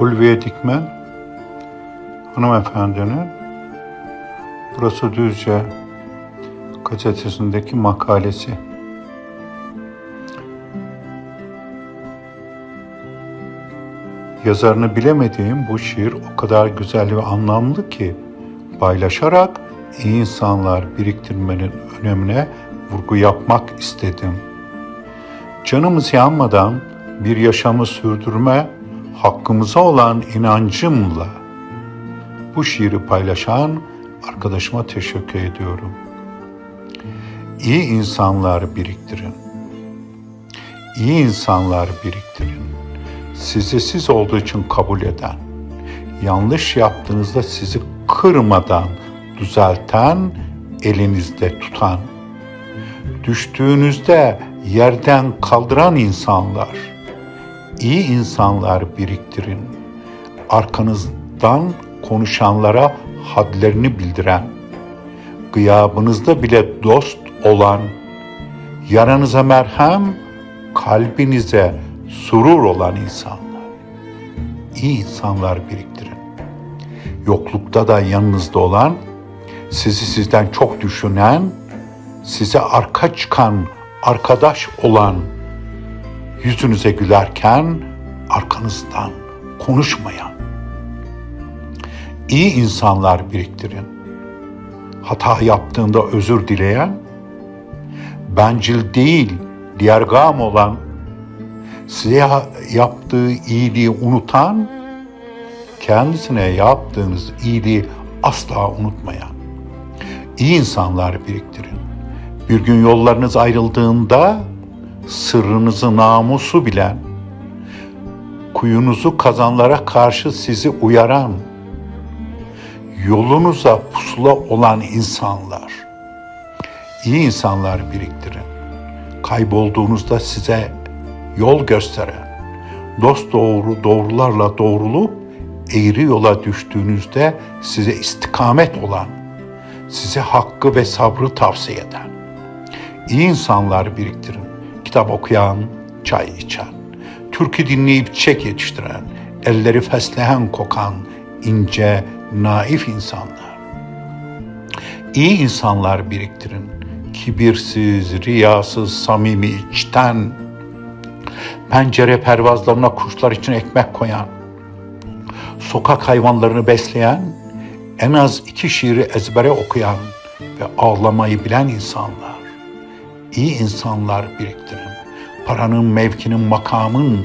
Ulviye Dikmen hanımefendinin burası Düzce gazetesindeki makalesi. Yazarını bilemediğim bu şiir o kadar güzel ve anlamlı ki paylaşarak iyi insanlar biriktirmenin önemine vurgu yapmak istedim. Canımız yanmadan bir yaşamı sürdürme hakkımıza olan inancımla bu şiiri paylaşan arkadaşıma teşekkür ediyorum. İyi insanlar biriktirin. İyi insanlar biriktirin. Sizi siz olduğu için kabul eden, yanlış yaptığınızda sizi kırmadan düzelten, elinizde tutan, düştüğünüzde yerden kaldıran insanlar, iyi insanlar biriktirin. Arkanızdan konuşanlara hadlerini bildiren, gıyabınızda bile dost olan, yaranıza merhem, kalbinize surur olan insanlar. İyi insanlar biriktirin. Yoklukta da yanınızda olan, sizi sizden çok düşünen, size arka çıkan, arkadaş olan, yüzünüze gülerken arkanızdan konuşmayan, iyi insanlar biriktirin. Hata yaptığında özür dileyen, bencil değil, diyargam olan, size yaptığı iyiliği unutan, kendisine yaptığınız iyiliği asla unutmayan, iyi insanlar biriktirin. Bir gün yollarınız ayrıldığında sırrınızı namusu bilen, kuyunuzu kazanlara karşı sizi uyaran, yolunuza pusula olan insanlar, iyi insanlar biriktirin. Kaybolduğunuzda size yol gösteren, dost doğru doğrularla doğrulup eğri yola düştüğünüzde size istikamet olan, size hakkı ve sabrı tavsiye eden, iyi insanlar biriktirin. Kitap okuyan, çay içen, türkü dinleyip çek yetiştiren, elleri fesleğen kokan, ince, naif insanlar. İyi insanlar biriktirin. Kibirsiz, riyasız, samimi, içten, pencere pervazlarına kuşlar için ekmek koyan, sokak hayvanlarını besleyen, en az iki şiiri ezbere okuyan ve ağlamayı bilen insanlar. İyi insanlar biriktirin. Paranın, mevkinin, makamın,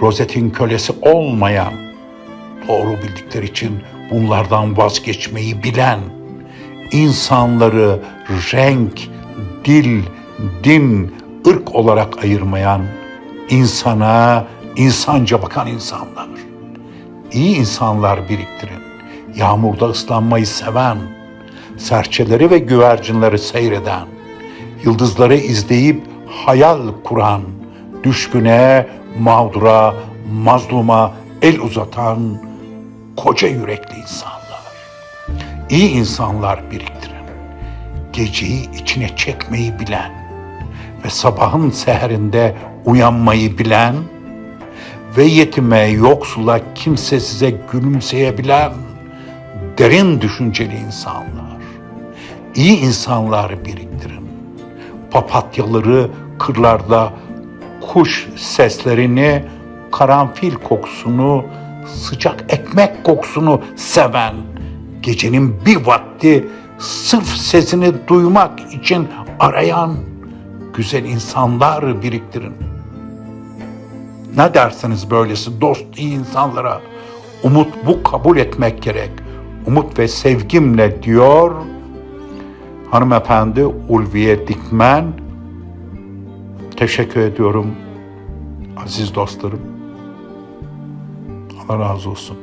rozetin kölesi olmayan, doğru bildikleri için bunlardan vazgeçmeyi bilen, insanları renk, dil, din, ırk olarak ayırmayan, insana insanca bakan insanlar. İyi insanlar biriktirin. Yağmurda ıslanmayı seven, serçeleri ve güvercinleri seyreden, yıldızları izleyip hayal kuran, düşküne, mağdura, mazluma el uzatan koca yürekli insanlar. İyi insanlar biriktirin. Geceyi içine çekmeyi bilen ve sabahın seherinde uyanmayı bilen ve yetime, yoksula, kimsesize gülümseyebilen derin düşünceli insanlar. İyi insanlar biriktirin. Papatyaları kırlarda kuş seslerini, karanfil kokusunu, sıcak ekmek kokusunu seven, gecenin bir vakti sırf sesini duymak için arayan güzel insanlar biriktirin. Ne dersiniz böylesi dost iyi insanlara? Umut bu kabul etmek gerek. Umut ve sevgimle diyor hanımefendi Ulviye Dikmen. Teşekkür ediyorum aziz dostlarım. Allah razı olsun.